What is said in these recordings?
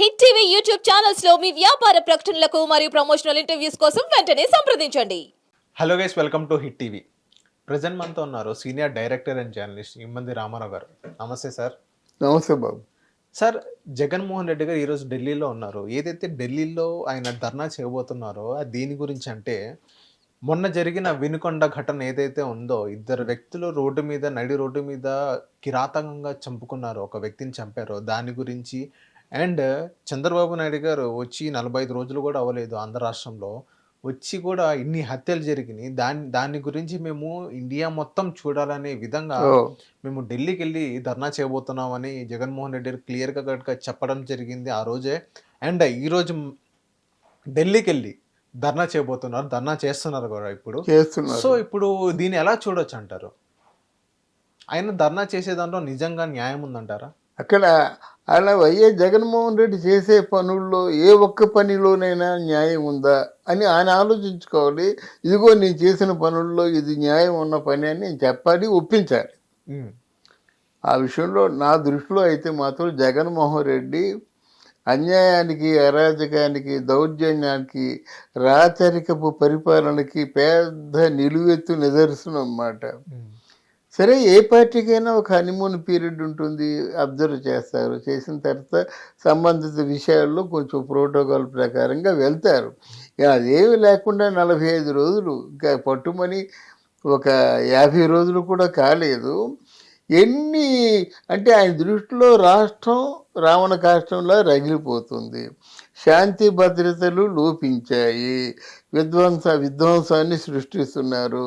Hit TV YouTube ఛానల్స్లో మీ వ్యాపార ప్రకటనలకు మరియు ప్రమోషనల్ ఇంటర్వ్యూస్ కోసం వెంటనే సంప్రదించండి. Hello guys welcome to Hit TV present మనతో ఉన్నారు senior director and journalist Immandi Ramarao గారు. నమస్తే సార్ నమస్తే బాబు. సార్ జగన్మోహన్ రెడ్డి గారు ఈరోజు ఢిల్లీలో ఉన్నారు. ఏదైతే ఢిల్లీలో ఆయన ధర్నా చేయబోతున్నారో అది దీని గురించి అంటే మొన్న జరిగిన వినుకొండ ఘటన ఏదైతే ఉందో ఇద్దరు వ్యక్తులు రోడ్డు మీద నడి రోడ్డు మీద కిరాతకంగా చంపుకున్నారు. ఒక వ్యక్తిని చంపారు. దాని గురించి అండ్ చంద్రబాబు నాయుడు గారు వచ్చి నలభై ఐదు రోజులు కూడా అవ్వలేదు ఆంధ్ర రాష్ట్రంలో. వచ్చి కూడా ఇన్ని హత్యలు జరిగినాయి. దాని దాని గురించి మేము ఇండియా మొత్తం చూడాలనే విధంగా మేము ఢిల్లీకి వెళ్ళి ధర్నా చేయబోతున్నామని జగన్మోహన్ రెడ్డి గారు క్లియర్గా కనుక చెప్పడం జరిగింది ఆ రోజే. అండ్ ఈరోజు ఢిల్లీకి వెళ్ళి ధర్నా చేయబోతున్నారు. ధర్నా చేస్తున్నారు కూడా ఇప్పుడు. సో ఇప్పుడు దీన్ని ఎలా చూడొచ్చు అంటారు? ఆయన ధర్నా చేసే దాంట్లో నిజంగా న్యాయం ఉందంటారా? అక్కడ అలా వైఎస్ జగన్మోహన్ రెడ్డి చేసే పనుల్లో ఏ ఒక్క పనిలోనైనా న్యాయం ఉందా అని ఆయన ఆలోచించుకోవాలి. ఇదిగో నేను చేసిన పనుల్లో ఇది న్యాయం ఉన్న పని అని నేను చెప్పాలి ఒప్పించాలి. ఆ విషయంలో నా దృష్టిలో అయితే మాత్రం జగన్మోహన్ రెడ్డి అన్యాయానికి అరాజకానికి దౌర్జన్యానికి రాచరికపు పరిపాలనకి పెద్ద నిలువెత్తు నిదర్శనం అన్నమాట సరే ఏ పార్టీకైనా ఒక హనీమూన్ పీరియడ్ ఉంటుంది అబ్జర్వ్ చేస్తారు. చేసిన తర్వాత సంబంధిత విషయాల్లో కొంచెం ప్రోటోకాల్ ప్రకారంగా వెళ్తారు. అదేమి లేకుండా నలభై ఐదు రోజులు ఇంకా పట్టుమని ఒక యాభై రోజులు కూడా కాలేదు. ఎన్ని అంటే ఆయన దృష్టిలో రాష్ట్రం రావణ కాష్టంలా రగిలిపోతుంది. శాంతి భద్రతలు లోపించాయి. విధ్వంస విధ్వంసాన్ని సృష్టిస్తున్నారు.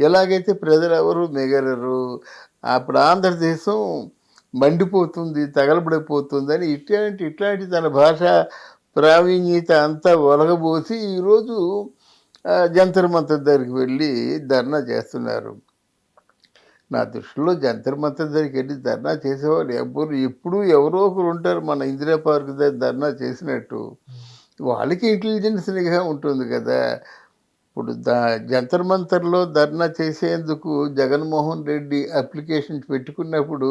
ఎలాగైతే ప్రజలు ఎవరు మిగలరు అప్పుడు ఆంధ్రదేశం మండిపోతుంది తగలబడిపోతుందని ఇట్లాంటి ఇట్లాంటి తన భాష ప్రావీణ్యత అంతా ఒలగబోసి ఈరోజు ఆ, జంతర్ మంతర్ దగ్గరికి వెళ్ళి ధర్నా చేస్తున్నారు. నా దృష్టిలో జంతర్ మంతర్ దగ్గరికి వెళ్ళి ధర్నా చేసేవాళ్ళు ఎవ్వరు. ఎప్పుడూ ఎవరో ఒకరు ఉంటారు మన ఇందిరా పార్క్ దగ్గర ధర్నా చేసినట్టు. వాళ్ళకి ఇంటెలిజెన్స్ నిఘా ఉంటుంది కదా. ఇప్పుడు దా జంతర్ మంతర్లో ధర్నా చేసేందుకు జగన్మోహన్ రెడ్డి అప్లికేషన్ పెట్టుకున్నప్పుడు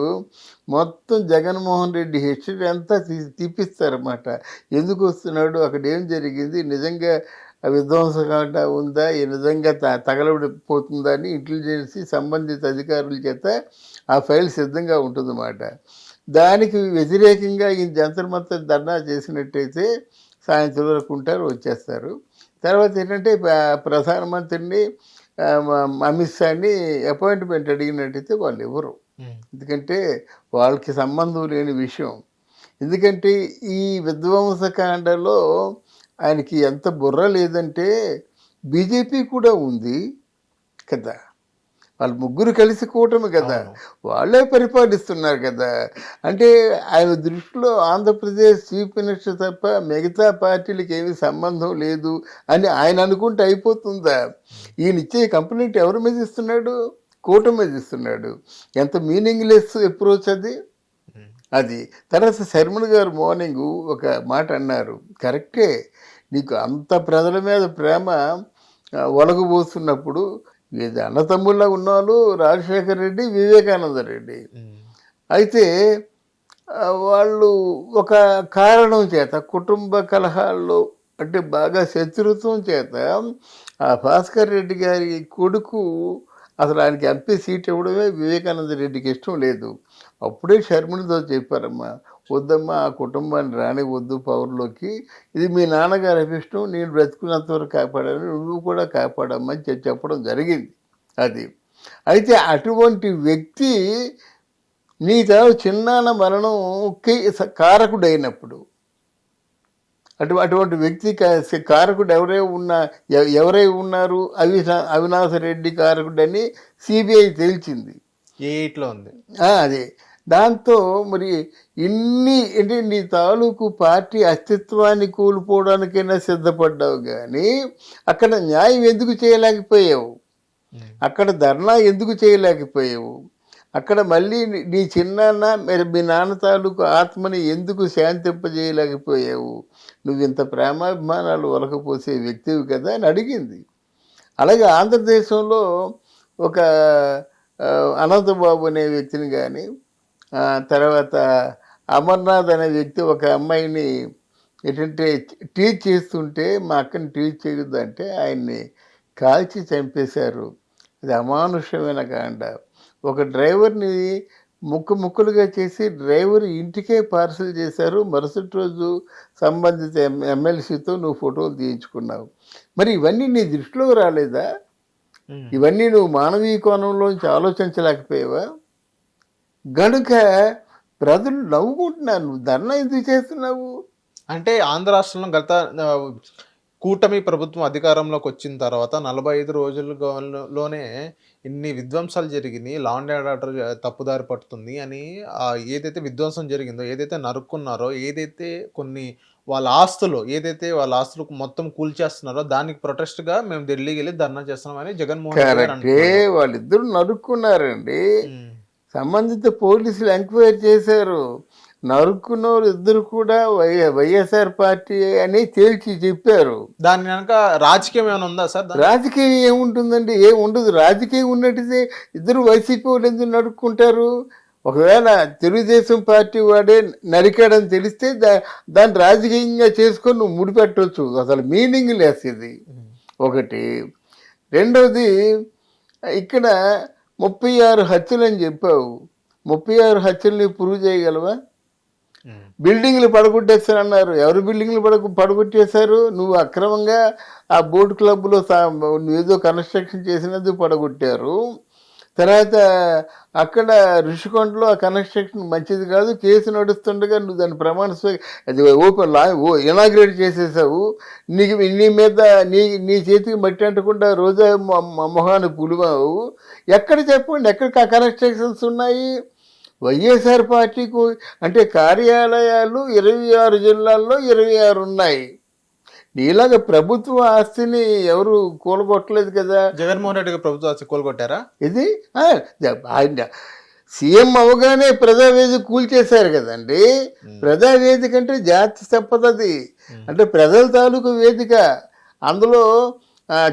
మొత్తం జగన్మోహన్ రెడ్డి హిస్టరీ అంతా తీ తీపిస్తారన్నమాట. ఎందుకు వస్తున్నాడు? అక్కడ ఏం జరిగింది? నిజంగా ఆ విధ్వంసకాండ ఉందా? ఈ నిజంగా త తగలబడిపోతుందా అని ఇంటెలిజెన్స్ సంబంధిత అధికారుల చేత ఆ ఫైల్ సిద్ధంగా ఉంటుందన్నమాట. దానికి వ్యతిరేకంగా ఈ జంతర్ మంతర్ ధర్నా చేసినట్టయితే సాయంత్రం వరకు ఉంటారు వచ్చేస్తారు. తర్వాత ఏంటంటే ప్రధానమంత్రిని అమిత్ షాని అపాయింట్మెంట్ అడిగినట్టయితే వాళ్ళు ఎవరు ఎందుకంటే వాళ్ళకి సంబంధం లేని విషయం. ఎందుకంటే ఈ విధ్వంసకాండలో ఆయనకి ఎంత బుర్ర లేదంటే బీజేపీ కూడా ఉంది కదా. వాళ్ళు ముగ్గురు కలిసి కూటమి కదా. వాళ్ళే పరిపాలిస్తున్నారు కదా. అంటే ఆయన దృష్టిలో ఆంధ్రప్రదేశ్ చీఫ్ మినిస్టర్ తప్ప మిగతా పార్టీలకు ఏమీ సంబంధం లేదు అని ఆయన అనుకుంటే అయిపోతుందా? ఈయన ఇచ్చే కంప్లైంట్ ఎవరి మీద ఇస్తున్నాడు? కూటమి మీద ఇస్తున్నాడు. ఎంత మీనింగ్లెస్ అప్రోచ్ అది? అది. తర్వాత శర్మల గారు మార్నింగ్ ఒక మాట అన్నారు. కరెక్టే. నీకు అంత ప్రజల మీద ప్రేమ ఒలగబోస్తున్నప్పుడు ఇది అన్నతమ్ముళ్ళ ఉన్నాళ్ళు రాజశేఖర రెడ్డి వివేకానంద రెడ్డి. అయితే వాళ్ళు ఒక కారణం చేత కుటుంబ కలహాల్లో అంటే బాగా శత్రుత్వం చేత ఆ భాస్కర్ రెడ్డి గారి కొడుకు అసలు ఆయనకి ఎంపీ సీట్ ఇవ్వడమే వివేకానంద రెడ్డికి ఇష్టం లేదు. అప్పుడే షర్మిలతో చెప్పారమ్మా వద్దమ్మా ఆ కుటుంబాన్ని రానివద్దు పవర్లోకి ఇది మీ నాన్నగారి అభిష్టం నేను బ్రతుకున్నంత వరకు కాపాడాను నువ్వు కూడా కాపాడమ్మా అని చెప్పి చెప్పడం జరిగింది అది. అయితే అటువంటి వ్యక్తి నీ తాను చిన్నాన్న మరణంకి కారకుడైనప్పుడు అటు అటువంటి వ్యక్తి కారకుడు ఎవరై ఉన్నా ఎవ- ఎవరై ఉన్నారు? అవినా అవినాశ రెడ్డి కారకుడని సిబిఐ తేల్చింది. ఏ ఎయిట్లో ఉంది? అదే. దాంతో మరి ఇన్ని అంటే నీ తాలూకు పార్టీ అస్తిత్వాన్ని కోల్పోవడానికైనా సిద్ధపడ్డావు కానీ అక్కడ న్యాయం ఎందుకు చేయలేకపోయావు? అక్కడ ధర్నా ఎందుకు చేయలేకపోయావు? అక్కడ మళ్ళీ నీ- చిన్నాన్న మరి మీ నాన్న తాలూకు ఆత్మని ఎందుకు శాంతింపజేయలేకపోయావు? నువ్వు ఇంత ప్రేమాభిమానాలు ఒలకపోసే వ్యక్తివి కదా అని అడిగింది. అలాగే ఆంధ్రదేశంలో ఒక అనంతబాబు అనే వ్యక్తిని కానీ తర్వాత అమర్నాథ్ అనే వ్యక్తి ఒక అమ్మాయిని ఏంటంటే టీచ్ చేస్తుంటే మా అక్కని టీచ్ చేయొద్దు అంటే ఆయన్ని కాల్చి చంపేశారు. అది అమానుషమైన కాండ. ఒక డ్రైవర్ని ముక్కు ముక్కలుగా చేసి డ్రైవర్ ఇంటికే పార్సల్ చేశారు. మరుసటి రోజు సంబంధిత ఎమ్- ఎమ్మెల్సీతో నువ్వు ఫోటోలు తీయించుకున్నావు. మరి ఇవన్నీ నీ దృష్టిలో రాలేదా. ఇవన్నీ నువ్వు మానవీయ కోణంలోంచి ఆలోచించలేకపోయావా? గనుక ప్రజలు నవ్వుకుంటున్నారు నువ్వు ధర్నా ఎందుకు చేస్తున్నావు అంటే ఆంధ్ర రాష్ట్రంలో గత కూటమి ప్రభుత్వం అధికారంలోకి వచ్చిన తర్వాత నలభై ఐదు రోజుల్లోనే ఇన్ని విధ్వంసాలు జరిగినాయి లా అండ్ ఆర్డర్ తప్పుదారి పడుతుంది అని ఆ, ఏదైతే విధ్వంసం జరిగిందో ఏదైతే నరుక్కున్నారో ఏదైతే కొన్ని వాళ్ళ ఆస్తులు ఏదైతే వాళ్ళ ఆస్తులు మొత్తం కూల్చేస్తున్నారో దానికి protest గా మేము ఢిల్లీకి వెళ్ళి ధర్నా చేస్తున్నామని జగన్మోహన్ రెడ్డి. వాళ్ళిద్దరు నరుక్కున్నారండి. సంబంధిత పోలీసులు ఎంక్వైరీ చేశారు. నరుక్కున్నవారు ఇద్దరు కూడా వై వైఎస్ఆర్ పార్టీ అని తేల్చి చెప్పారు. దాని వెనక రాజకీయం ఏమైనా ఉందా సార్? రాజకీయం ఏముంటుందండి? ఏం ఉండదు. రాజకీయం ఉన్నట్టుదే ఇద్దరు వైసీపీ వాళ్ళు ఎందుకు నరుక్కుంటారు? ఒకవేళ తెలుగుదేశం పార్టీ వాడే నరికాడని తెలిస్తే దా దాన్ని రాజకీయంగా చేసుకొని నువ్వు ముడిపెట్టవచ్చు అసలు మీనింగ్ లెస్ ఇది. ఒకటి. రెండవది ఇక్కడ ముప్పై ఆరు హత్యలు అని చెప్పావు. ముప్పై ఆరు హత్యల్ని ప్రూవ్ చేయగలవా. బిల్డింగ్లు పడగొట్టేస్తారన్నారు ఎవరు బిల్డింగ్లు పడగొ పడగొట్టేశారు? నువ్వు అక్రమంగా ఆ బోట్ క్లబ్లో సా- నువ్వు ఏదో కన్స్ట్రక్షన్ చేసినందుకు పడగొట్టారు. తర్వాత అక్కడ ఋషికొండలో ఆ కన్స్ట్రక్షన్ మంచిది కాదు కేసు నడుస్తుండగా నువ్వు దాని ప్రమాణ అది ఓపెన్ లా ఓ ఇనాగ్రేట్ చేసేసావు. నీకు నీ మీద నీ నీ చేతికి మట్టి అంటకుండా రోజా మొహాన్ని పులివావు. ఎక్కడ చెప్పండి ఎక్కడ కన్స్ట్రక్షన్స్ ఉన్నాయి? వైఎస్ఆర్ పార్టీకు అంటే కార్యాలయాలు ఇరవై ఆరు జిల్లాల్లో ఇరవై ఆరు ఉన్నాయి. నీలాగా ప్రభుత్వ ఆస్తిని ఎవరు కూలగొట్టలేదు కదా. జగన్మోహన్ రెడ్డి ప్రభుత్వం వచ్చి కోలుకొట్టారా ఇది ఆయన సీఎం అవగానే ప్రజావేదిక కూల్చేశారు కదండి. ప్రజావేదిక అంటే జాతి సంపద అది. అంటే ప్రజల తాలూకు వేదిక. అందులో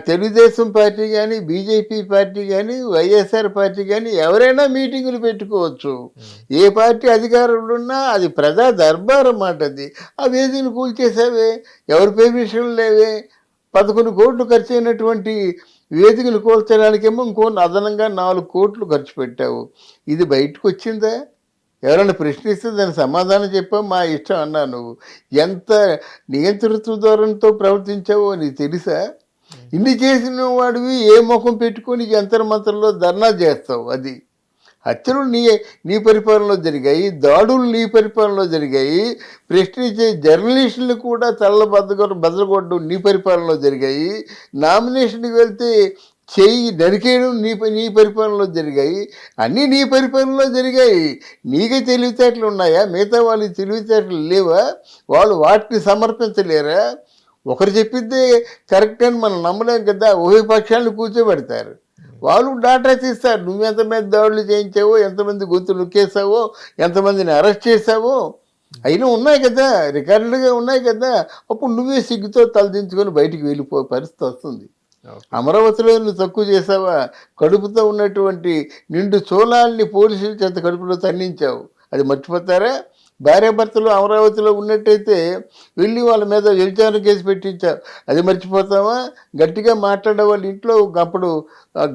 తెలుగుదేశం పార్టీ కానీ బీజేపీ పార్టీ కానీ వైఎస్ఆర్ పార్టీ కానీ ఎవరైనా మీటింగులు పెట్టుకోవచ్చు. ఏ పార్టీ అధికారంలో ఉన్నా అది ప్రజా దర్బార్ అన్నమాట అది. ఆ వేదికను కూల్చేసావే ఎవరి పెర్మిషన్ లేవే. పదకొండు కోట్లు ఖర్చు అయినటువంటి వేదికలు కూల్చడానికేమో ఇంకో అదనంగా నాలుగు కోట్లు ఖర్చు పెట్టావు. ఇది బయటకు వచ్చిందా? ఎవరైనా ప్రశ్నిస్తే దానికి సమాధానం చెప్పావు మా ఇష్టం అన్నా నువ్వు. ఎంత నియంతృత్వ ధోరణితో ప్రవర్తించావో నీకు తెలుసా? ఇన్ని చేసిన వాడివి ఏ ముఖం పెట్టుకొని జంతర్ మంత్రంలో ధర్నా చేస్తావు? అది. హత్యలు నీ నీ పరిపాలనలో జరిగాయి దాడులు నీ పరిపాలనలో జరిగాయి ప్రశ్నించే జర్నలిస్టులు కూడా తల్ల బద్దగొట్ట బద్దలగొట్టడం నీ పరిపాలనలో జరిగాయి నామినేషన్కి వెళ్తే చేయి నరికేయడం నీ నీ పరిపాలనలో జరిగాయి అన్నీ నీ పరిపాలనలో జరిగాయి. నీకే తెలివితేటలు ఉన్నాయా మిగతా వాళ్ళకి తెలివితేటలు లేవా? వాళ్ళు వాటిని సమర్పించలేరా? ఒకరు చెప్పిద్దే కరెక్ట్ అని మనం నమ్మలేం కదా ఉభయ పక్షాలను కూర్చోబెడతారు. వాళ్ళు డాటా తీస్తారు. నువ్వు ఎంతమంది దాడులు చేయించావో ఎంతమంది గొంతు నొక్కేసావో ఎంతమందిని అరెస్ట్ చేసావో అయినా ఉన్నాయి కదా రికార్డులుగా ఉన్నాయి కదా. అప్పుడు నువ్వే సిగ్గుతో తలదించుకొని బయటికి వెళ్ళిపో పరిస్థితి వస్తుంది. అమరావతిలో నువ్వు తక్కువ చేసావా కడుపుతో ఉన్నటువంటి నిండు చోళాల్ని పోలీసుల చేత కడుపులో తన్నించావు. అది మర్చిపోతారా? భార్యాభర్తలు అమరావతిలో ఉన్నట్టయితే వెళ్ళి వాళ్ళ మీద వ్యభిచారం కేసు పెట్టించావు అది మర్చిపోతావా? గట్టిగా మాట్లాడే వాళ్ళ ఇంట్లో అప్పుడు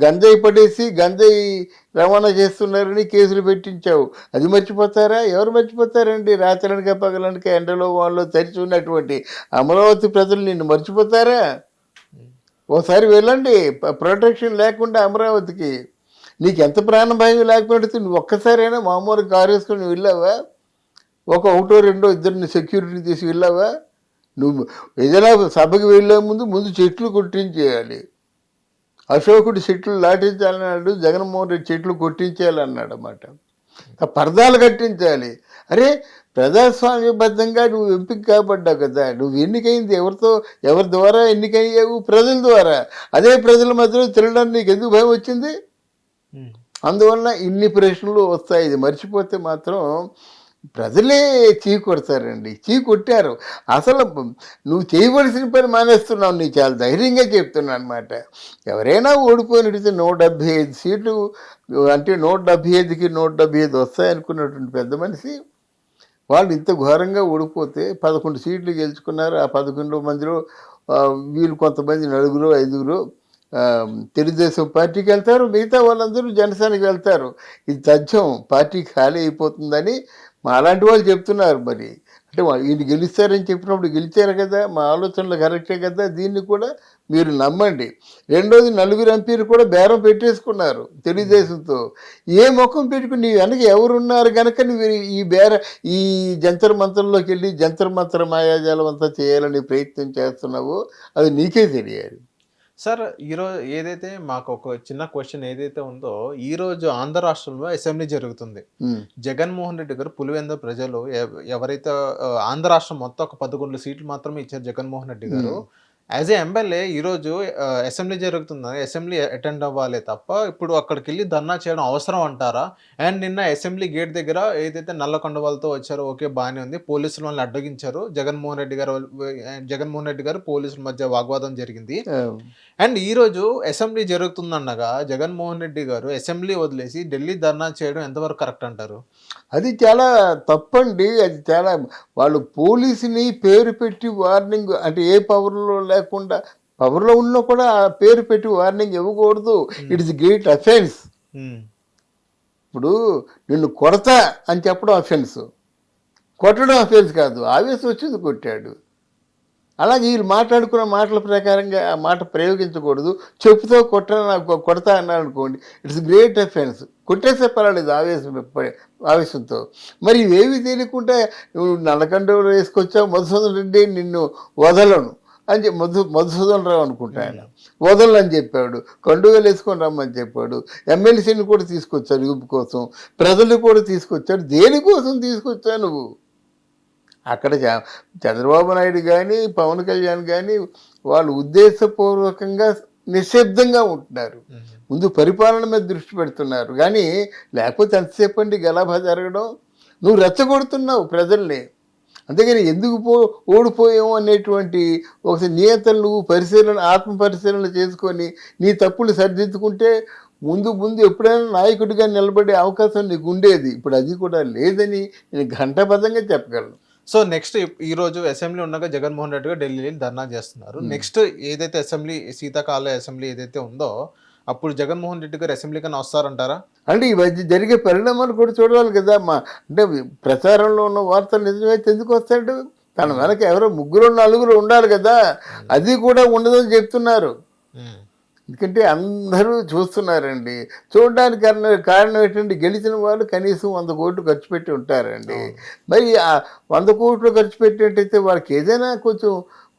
గంజాయి పడేసి గంజాయి రవాణా చేస్తున్నారని కేసులు పెట్టించావు. అది మర్చిపోతారా? ఎవరు మర్చిపోతారండి? రాత్రనక పగలనక ఎండలో వాళ్ళు తరిచి ఉన్నటువంటి అమరావతి ప్రజలు నిన్ను మర్చిపోతారా? ఓసారి వెళ్ళండి. ప్రొటెక్షన్ లేకుండా అమరావతికి. నీకు ఎంత ప్రాణభయం లేకపోతే నువ్వు ఒక్కసారైనా మామూలు కారు వేసుకుని వెళ్ళావా? ఒక ఒకటో రెండో ఇద్దరిని సెక్యూరిటీ తీసి వెళ్ళావా? నువ్వు ఏదైనా సభకి వెళ్ళే ముందు ముందు చెట్లు కొట్టించేయాలి. అశోకుడు చెట్లు లాటించాలన్నాడు జగన్మోహన్ రెడ్డి చెట్లు కొట్టించేయాలన్నాడు అన్నమాట పరదాలు కట్టించాలి. అరే ప్రజాస్వామ్యబద్ధంగా నువ్వు ఎంపిక కాబడ్డావు కదా. నువ్వు ఎన్నికైంది ఎవరితో ఎవరి ద్వారా ఎన్నికయ్యావు? ప్రజల ద్వారా. అదే ప్రజల మధ్యలో తిరగడానికి నీకు ఎందుకు భయం వచ్చింది. అందువల్ల ఇన్ని ప్రశ్నలు వస్తాయి. ఇది మర్చిపోతే మాత్రం ప్రజలే చీ కొడతారండి. చీ కొట్టారు. అసలు నువ్వు చేయవలసిన పని మానేస్తున్నావు. నీకు చాలా ధైర్యంగా చెప్తున్నా అనమాట ఎవరైనా ఓడిపోయినట్టయితే నూట డెబ్భై ఐదు సీట్లు అంటే నూట డెబ్భై ఐదుకి నూట డెబ్భై ఐదు వస్తాయనుకున్నటువంటి పెద్ద మనిషి వాళ్ళు ఇంత ఘోరంగా ఓడిపోతే పదకొండు సీట్లు గెలుచుకున్నారు. ఆ పదకొండు మందిలో వీళ్ళు కొంతమంది నలుగురు ఐదుగురు తెలుగుదేశం పార్టీకి వెళ్తారు. మిగతా వాళ్ళందరూ జనసేనకి వెళ్తారు. ఇది తథ్యం పార్టీ ఖాళీ అయిపోతుందని మా అలాంటి వాళ్ళు చెప్తున్నారు మరి. అంటే వీళ్ళు గెలుస్తారని చెప్పినప్పుడు గెలిచారు కదా మా ఆలోచనలు కరెక్టే కదా దీన్ని కూడా మీరు నమ్మండి. రెండోది నలుగురు ఎంపీలు కూడా బేరం పెట్టేసుకున్నారు తెలుగుదేశంతో. ఏ ముఖం పెట్టుకుని నీ వెనక ఎవరున్నారు కనుక నువ్వు ఈ బేర ఈ జంతర్ మంత్రంలోకి వెళ్ళి జంతర్ మంత్ర మాయాజాలం అంతా చేయాలని ప్రయత్నం చేస్తున్నావో అది నీకే తెలియాలి. సార్ ఈరోజు ఏదైతే మాకు ఒక చిన్న క్వశ్చన్ ఏదైతే ఉందో ఈ రోజు ఆంధ్ర రాష్ట్రంలో అసెంబ్లీ జరుగుతుంది. జగన్మోహన్ రెడ్డి గారు పులివెంద ప్రజలు ఎవ- ఎవరైతే ఆంధ్ర రాష్ట్రం మొత్తం ఒక పదకొండు సీట్లు మాత్రమే ఇచ్చారు జగన్మోహన్ రెడ్డి గారు. యాజ్ ఏ ఎమ్మెల్యే ఈరోజు అసెంబ్లీ జరుగుతుంది. అసెంబ్లీ అటెండ్ అవ్వాలి తప్ప ఇప్పుడు అక్కడికి వెళ్ళి ధర్నా చేయడం అవసరం అంటారా? అండ్ నిన్న అసెంబ్లీ గేట్ దగ్గర ఏదైతే నల్లకొండ వాళ్ళతో వచ్చారో ఓకే బాగానే ఉంది. పోలీసులు వాళ్ళని అడ్డగించారు. జగన్మోహన్ రెడ్డి గారు జగన్మోహన్ రెడ్డి గారు పోలీసుల మధ్య వాగ్వాదం జరిగింది. అండ్ ఈ రోజు అసెంబ్లీ జరుగుతుందన్నగా జగన్మోహన్ రెడ్డి గారు అసెంబ్లీ వదిలేసి ఢిల్లీ ధర్నా చేయడం ఎంతవరకు కరెక్ట్ అంటారు? అది చాలా తప్పండి. అది చాలా వాళ్ళు పోలీసుని పేరు పెట్టి వార్నింగ్ అంటే ఏ పవర్లో లేకుండా పవర్లో ఉన్నా కూడా ఆ పేరు పెట్టి వార్నింగ్ ఇవ్వకూడదు. It is great offence. ఇప్పుడు నిన్ను కొడతా అని చెప్పడం అఫెన్స్. కొట్టడం అఫెన్స్ కాదు. ఆవేశం వచ్చింది కొట్టాడు. అలాగే వీళ్ళు మాట్లాడుకున్న మాటల ప్రకారంగా ఆ మాట ప్రయోగించకూడదు. చెప్పుతో కొట్ట నాకు కొడతా అన్నాడు అనుకోండి ఇట్స్ గ్రేట్ అఫెన్స్. కొట్టేసే పర్వాలేదు ఆవేశం ఆవేశంతో. మరి ఇవేవి తెలియకుండా నువ్వు నల్లకండలో వేసుకొచ్చావు మధుసూదన్ రెడ్డి నిన్ను వదలను. అని చెప్పి మధు మధుసూదన్ రావు అనుకుంటా ఆయన. వదలను చెప్పాడు. కండుగలు వేసుకొని రమ్మని చెప్పాడు. ఎమ్మెల్సీని కూడా తీసుకొచ్చాడు యూపు కోసం. ప్రజలు కూడా తీసుకొచ్చాడు. దేనికోసం తీసుకొచ్చావు నువ్వు? అక్కడ చంద్రబాబు నాయుడు కానీ పవన్ కళ్యాణ్ కానీ వాళ్ళు ఉద్దేశపూర్వకంగా నిశ్శబ్దంగా ఉంటున్నారు. ముందు పరిపాలన మీద దృష్టి పెడుతున్నారు. కానీ లేకపోతే ఎంతసేపు అండి గలాభా జరగడం? నువ్వు రెచ్చగొడుతున్నావు ప్రజల్ని. అంతేగాని ఎందుకు పో ఓడిపోయాము అనేటువంటి ఒక నియంత్రణ నువ్వు పరిశీలన ఆత్మ పరిశీలన చేసుకొని నీ తప్పులు సరిదిద్దుకుంటే ముందు ముందు ఎప్పుడైనా నాయకుడిగా నిలబడే అవకాశం నీకు ఉండేది. ఇప్పుడు అది కూడా లేదని నేను ఘంటాబద్ధంగా చెప్పగలను. సో నెక్స్ట్ ఈ రోజు అసెంబ్లీ ఉండగా జగన్మోహన్ రెడ్డి గారు ఢిల్లీ ధర్నా చేస్తున్నారు. నెక్స్ట్ ఏదైతే అసెంబ్లీ శీతాకాల అసెంబ్లీ ఏదైతే ఉందో అప్పుడు జగన్మోహన్ రెడ్డి గారు అసెంబ్లీ కన్నా వస్తారంటారా? అంటే ఈ మధ్య జరిగే పరిణామాలు కూడా చూడాలి కదా. మా అంటే ప్రచారంలో ఉన్న వార్తలు నిజమైతే ఎందుకు వస్తాడు తన వెనక ఎవరో ముగ్గురు నలుగురు ఉండాలి కదా. అది కూడా ఉండదని చెప్తున్నారు. ఎందుకంటే అందరూ చూస్తున్నారండి. చూడడానికి కారణం కారణం ఏంటంటే గెలిచిన వాళ్ళు కనీసం వంద కోట్లు ఖర్చు పెట్టి ఉంటారండి. మరి ఆ వంద కోట్లు ఖర్చు పెట్టినట్టయితే వాళ్ళకి ఏదైనా కొంచెం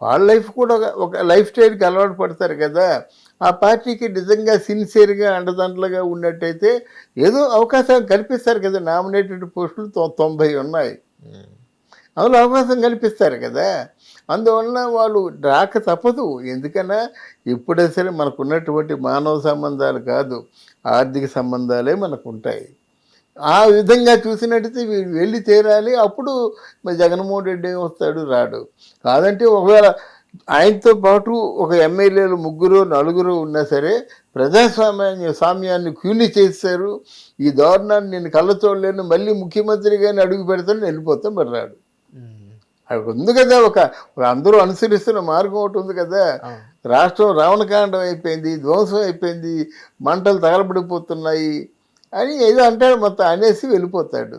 వాళ్ళ లైఫ్ కూడా ఒక లైఫ్ స్టైల్కి అలవాటు పడతారు కదా. ఆ పార్టీకి నిజంగా సిన్సియర్గా అండదండలుగా ఉన్నట్టయితే ఏదో అవకాశం కల్పిస్తారు కదా నామినేటెడ్ పోస్టులు తొంభై ఉన్నాయి. అందులో అవకాశం కల్పిస్తారు కదా. అందువలన వాళ్ళు రాక తప్పదు. ఎందుకన్నా ఇప్పుడే సరే మనకున్నటువంటి మానవ సంబంధాలు కాదు ఆర్థిక సంబంధాలే మనకు ఉంటాయి ఆ విధంగా చూసినట్టయితే వీళ్ళు వెళ్ళి తీరాలి. అప్పుడు మరి జగన్మోహన్ రెడ్డి వస్తాడు? రాడు. కాదంటే ఒకవేళ ఆయనతో పాటు ఒక ఎమ్మెల్యేలు ముగ్గురు నలుగురు ఉన్నా సరే ప్రజాస్వామ్యాన్ని స్వామ్యాన్ని క్యూని చేస్తారు ఈ దారుణాన్ని నేను కళ్ళ చూడలేను మళ్ళీ ముఖ్యమంత్రిగానే అడుగు పెడతాను వెళ్ళిపోతాను మరి రాడు. ఉమ్. అక్కడ ఉంది కదా ఒక అందరూ అనుసరిస్తున్న మార్గం ఒకటి ఉంది కదా. రాష్ట్రం రావణకాండం అయిపోయింది ధ్వంసం అయిపోయింది మంటలు తగలబడిపోతున్నాయి అని ఏదో అంటాడు మొత్తం అనేసి వెళ్ళిపోతాడు.